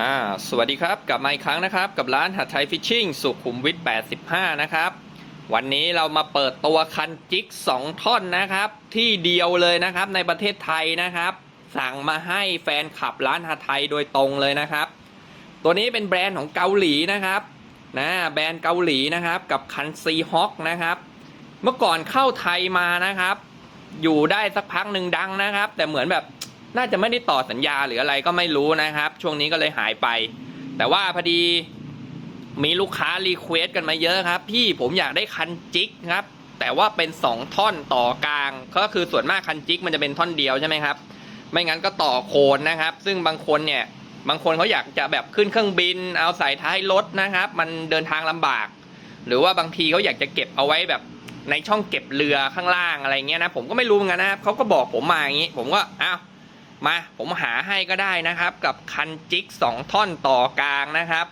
อ่าสวัสดีครับกลับมาอีกครั้งนะครับ กับร้านหัดไทยฟิชชิ่งสุขุมวิท 85 นะครับ วันนี้เรามาเปิดตัวคันจิก 2 ท่อนนะครับ ที่เดียวเลยนะครับในประเทศไทยนะครับ สั่งมาให้แฟนคลับร้านหัดไทยโดยตรงเลยนะครับ ตัวนี้เป็นแบรนด์ของเกาหลีนะครับนะแบรนด์เกาหลีนะครับ กับคันซีฮอคนะครับ เมื่อก่อนเข้าไทยมานะครับ อยู่ได้สักพักหนึ่งดังนะครับ แต่เหมือนแบบ น่าจะไม่ได้ต่อสัญญาหรืออะไรก็ไม่รู้นะครับ ช่วงนี้ก็เลยหายไป แต่ว่าพอดีมีลูกค้ารีเควสกันมาเยอะครับ พี่ผมอยากได้คันจิกครับ แต่ว่าเป็น 2 ท่อนต่อกลาง ก็คือส่วนมากคันจิกมันจะเป็นท่อนเดียวใช่ไหมครับ ไม่งั้นก็ต่อโคนนะครับ ซึ่งบางคนเนี่ยบางคนเขาอยากจะแบบขึ้นเครื่องบิน เอาใส่ท้ายรถนะครับ มันเดินทางลำบาก หรือว่าบางทีเขาอยากจะเก็บเอาไว้แบบในช่องเก็บเรือข้างล่างอะไรเงี้ยนะผมก็ไม่รู้เหมือนกันนะครับเขาก็บอกผมมาอย่างนี้ ผมก็อ้าว มาผมหาให้ก็ได้นะครับ กับคันจิกสองท่อนต่อกลางนะครับ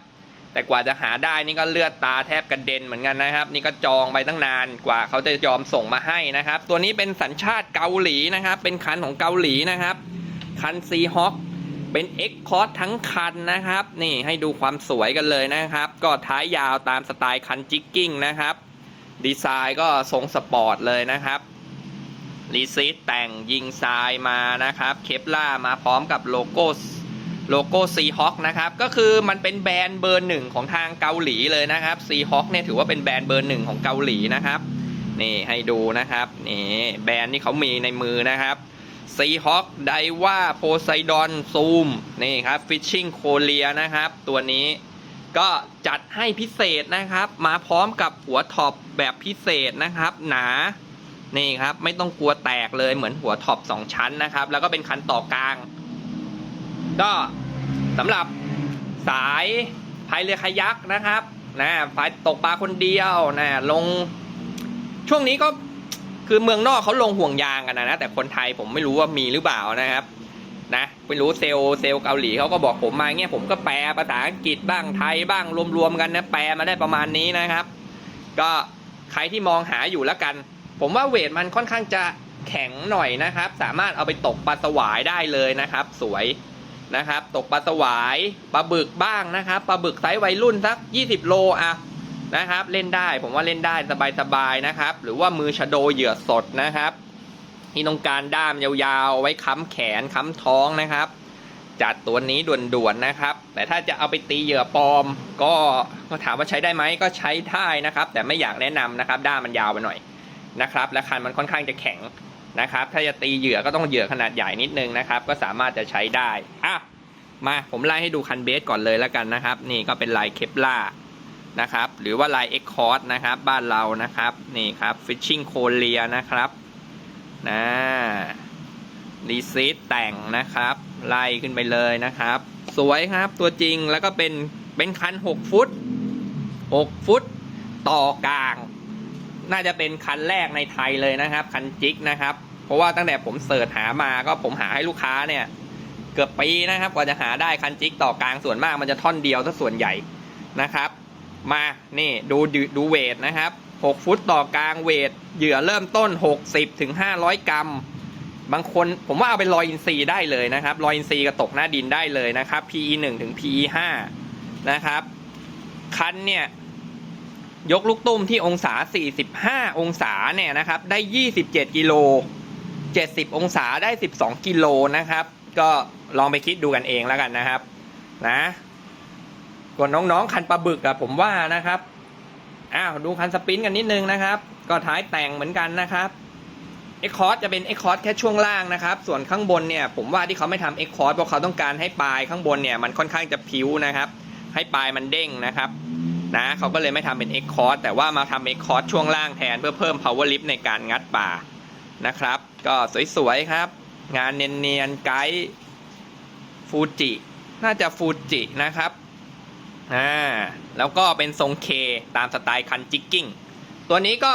แต่กว่าจะหาได้นี่ก็เลือดตาแทบกระเด็นเหมือนกันนะครับ นี่ก็จองไปตั้งนานกว่าเขาจะยอมส่งมาให้นะครับ ตัวนี้เป็นสัญชาติเกาหลีนะครับ เป็นคันของเกาหลีนะครับ คันซีฮอคเป็น X c o r s ทั้งคันนะครับ นี่ให้ดูความสวยกันเลยนะครับ ก็ท้ายยาวตามสไตล์คันจิกกิ้งนะครับ ดีไซน์ก็ทรงสปอร์ตเลยนะครับ รีซีตแต่งยิงทรายมานะครับ เคปล่ามาพร้อมกับโลโก้โลโก้ซีฮอคนะครับ ก็คือมันเป็นแบรนด์เบอร์หนึ่งของทางเกาหลีเลยนะครับซีฮอคเนี่ยถือว่าเป็นแบรนด์เบอร์หนึ่งของเกาหลีนะครับ นี่ให้ดูนะครับนี่แบรนด์ที่เขามีในมือนะครับซีฮอคไดว่าโพไซดอนซูมนี่ครับฟิชชิงโคเลียนะครับ ตัวนี้ก็จัดให้พิเศษนะครับ มาพร้อมกับหัวท็อปแบบพิเศษนะครับ หนา นี่ครับไม่ต้องกลัวแตกเลยเหมือนหัวท็อปสองชั้นนะครับ แล้วก็เป็นคันต่อกลาง ก็สำหรับสายพายเรือคายักนะครับนะพายตกปลาคนเดียวนะลง ช่วงนี้ก็คือเมืองนอกเขาลงห่วงยางกันนะนะแต่คนไทยผมไม่รู้ว่ามีหรือเปล่านะครับนะไม่รู้เซลล์เซลล์เกาหลีเขาก็บอกผมมาเงี้ยผมก็แปลภาษาอังกฤษบ้างไทยบ้างรวมๆกันนะแปลมาได้ประมาณนี้นะครับ ก็ใครที่มองหาอยู่แล้วกัน ผมว่าเวทมันค่อนข้างจะแข็งหน่อยนะครับ สามารถเอาไปตกปลาสวายได้เลยนะครับ สวยนะครับ ตกปลาสวายปลาบึกบ้างนะครับปลาบึกไซส์วัยรุ่นสัก 20 โลอะนะครับ เล่นได้ผมว่าเล่นได้สบายๆนะครับ หรือว่ามือชะโดเหยื่อสดนะครับที่ต้องการด้ามยาวๆ ไว้ค้ำแขนค้ำท้องนะครับ จัดตัวนี้ด่วนๆนะครับ แต่ถ้าจะเอาไปตีเหยื่อปลอม ก็ก็ถามว่าใช้ได้ไหมก็ใช้ได้นะครับ แต่ไม่อยากแนะนำนะครับ ด้ามมันยาวไปหน่อย นะครับ และคันมันค่อนข้างจะแข็งนะครับ ถ้าจะตีเหยื่อก็ต้องเหยื่อขนาดใหญ่นิดนึงนะครับ ก็สามารถจะใช้ได้อะมาผมไล่ให้ดูคันเบสก่อนเลยแล้วกันนะครับ นี่ก็เป็นลายเคปล่านะครับ หรือว่าลายเอ็กคอร์นะครับ บ้านเรานะครับ นี่ครับฟิชชิ่งโคเลียนะครับนะรีซีตแต่งนะครับ ไล่ขึ้นไปเลยนะครับ สวยครับตัวจริงแล้วก็เป็นเป็นคัน 6 ฟุต 6 ฟุต ต่อกลาง น่าจะเป็นคันแรกในไทยเลยนะครับ คันจิกนะครับ เพราะว่าตั้งแต่ผมเสิร์ชหามาก็ผมหาให้ลูกค้าเนี่ย เกือบปีนะครับ กว่าจะหาได้คันจิกต่อกลางส่วนมากมันจะท่อนเดียวซะส่วนใหญ่นะครับ มานี่ดูดูเวทนะครับ 6 ฟุตต่อกลางเวทเหยื่อเริ่มต้น 60ถึง500 กรัม บางคนผมว่าเอาไปลอยอินซีย์ได้เลยนะครับลอยอินซีย์กับตกหน้าดินได้เลยนะครับ PE 1ถึง PE 5นะครับคันเนี่ย ยกลูกตุ้มที่องศา 45 องศาเนี่ยนะครับ ได้ 27 กิโล 70 องศาได้ 12 กิโลนะครับ ก็ลองไปคิดดูกันเองแล้วกันนะครับ นะก่อนน้องๆ คันปลาบึกอะผมว่านะครับ อ้าว ดูคันสปินกันนิดนึงนะครับ ก็ท้ายแต่งเหมือนกันนะครับเอ็กคอร์จะเป็นเอ็กคอร์แค่ช่วงล่างนะครับ ส่วนข้างบนเนี่ยผมว่าที่เขาไม่ทำเอ็กคอร์เพราะเขาต้องการให้ปลายข้างบนเนี่ยมันค่อนข้างจะพิ้วนะครับ ให้ปลายมันเด้งนะครับ นะเขาก็เลยไม่ทำเป็น X c o r s แต่ว่ามาทำ X c o r s ช่วงล่างแทนเพื่อเพิ่ม power lift ในการงัดป่านะครับ ก็สวยๆครับ งานเนียนๆไกด์ฟูจิน่าจะฟูจินะครับอ่าแล้วก็เป็นทรงเคตามสไตล์คันจิกกิ้งตัวนี้ก็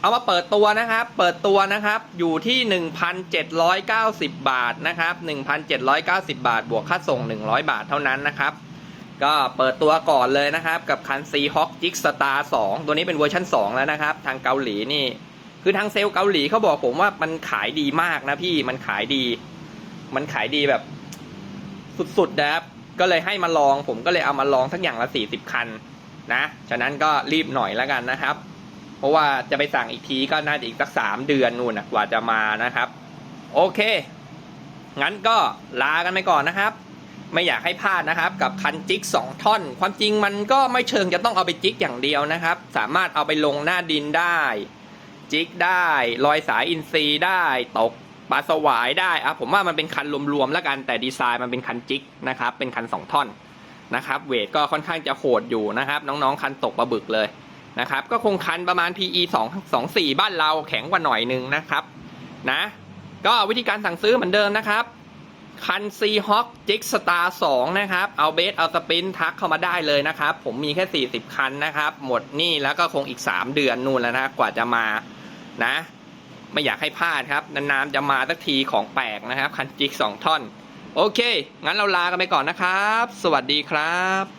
เอามาเปิดตัวนะครับ เปิดตัวนะครับ อยู่ที่ 1,790 บาทนะครับ 1,790 บาท บวกค่าส่ง 100 บาทเท่านั้นนะครับ ก็เปิดตัวก่อนเลยนะครับกับคัน Seahawk Jig Star 2ตัวนี้เป็นเวอร์ชัน2 แล้วนะครับ ทางเกาหลีนี่ คือทางเซลล์เกาหลีเขาบอกผมว่ามันขายดีมากนะพี่มันขายดี มันขายดีแบบ สุดๆนะครับ ก็เลยให้มาลองผมก็เลยเอามาลองสักอย่างละ 40 คันนะ ฉะนั้นก็รีบหน่อยแล้วกันนะครับ เพราะว่าจะไปสั่งอีกทีก็น่าจะอีกสักสามเดือนนู่นนะกว่าจะมานะครับ โอเค งั้นก็ลากันไปก่อนนะครับ ไม่อยากให้พลาดนะครับ กับคันจิก 2 ท่อน ความจริงมันก็ไม่เชิงจะต้องเอาไปจิกอย่างเดียวนะครับ สามารถเอาไปลงหน้าดินได้ จิกได้ลอยสายอินทรีได้ตกปลาสวายได้อะผมว่ามันเป็นคันรวมๆแล้วกันแต่ดีไซน์มันเป็นคันจิกนะครับ เป็นคัน 2 ท่อนนะครับเวทก็ค่อนข้างจะโหดอยู่นะครับ น้องๆคันตกปลาบึกเลยนะครับ ก็คงคันประมาณ PE 2 2 4 บ้านเราแข็งกว่าหน่อยนึงนะครับนะก็วิธีการสั่งซื้อเหมือนเดิมนะครับ คันซีฮอคจิกสตาร์สองนะครับ เอาเบสเอาสปินทักเข้ามาได้เลยนะครับ ผมมีแค่ 40 คันนะครับ หมดนี่แล้วก็คงอีก 3 เดือนนู่นแล้วนะ กว่าจะมานะ ไม่อยากให้พลาดครับ นานๆจะมาสักทีของแปลกนะครับ คันจิก 2 ท่อน โอเค งั้นเราลากันไปก่อนนะครับ สวัสดีครับ